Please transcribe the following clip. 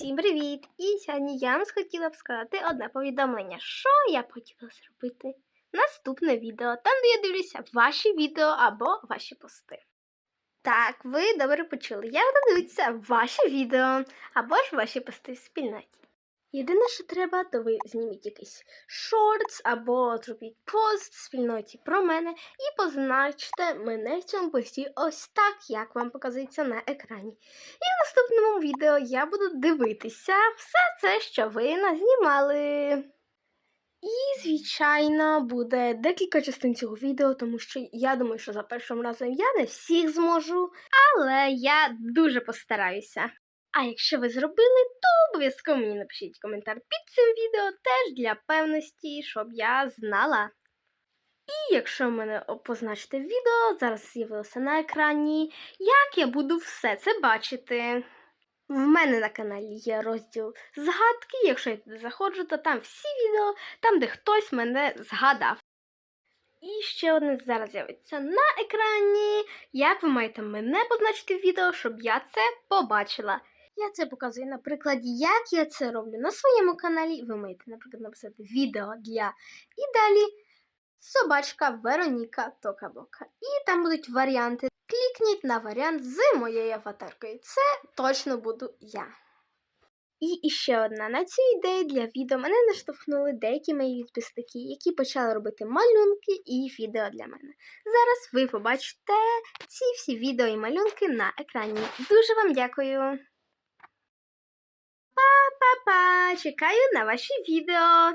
Всім привіт! І сьогодні я вам хотіла б сказати одне повідомлення, що я хотіла зробити наступне відео, там, де я дивлюся ваші відео або ваші пости. Так, ви добре почули. Я буду дивитися ваші відео або ж ваші пости в спільноті. Єдине, що треба, то ви зніміть якийсь шортс або зробіть пост в спільноті про мене і позначте мене в цьому пості ось так, як вам показується на екрані. І в наступному відео я буду дивитися все це, що ви назнімали. І, звичайно, буде декілька частин цього відео, тому що я думаю, що за першим разом я не всіх зможу, але я дуже постараюся. А якщо ви зробили, то обов'язково мені напишіть коментар під цим відео теж для певності, щоб я знала. І якщо мене позначите відео, зараз з'явилося на екрані, як я буду все це бачити. В мене на каналі є розділ згадки. Якщо я туди заходжу, то там всі відео, там, де хтось мене згадав. І ще одне зараз з'явиться на екрані. Як ви маєте мене позначити в відео, щоб я це побачила? Я це показую на прикладі, як я це роблю на своєму каналі. Ви маєте, наприклад, написати відео для і далі собачка Вероніка Токабока. І там будуть варіанти. Клікніть на варіант з моєю аватаркою. Це точно буду я. І іще одна на цю ідею для відео мене наштовхнули деякі мої підписники, які почали робити малюнки і відео для мене. Зараз ви побачите ці всі відео і малюнки на екрані. Дуже вам дякую. Чекаю на ваші відео.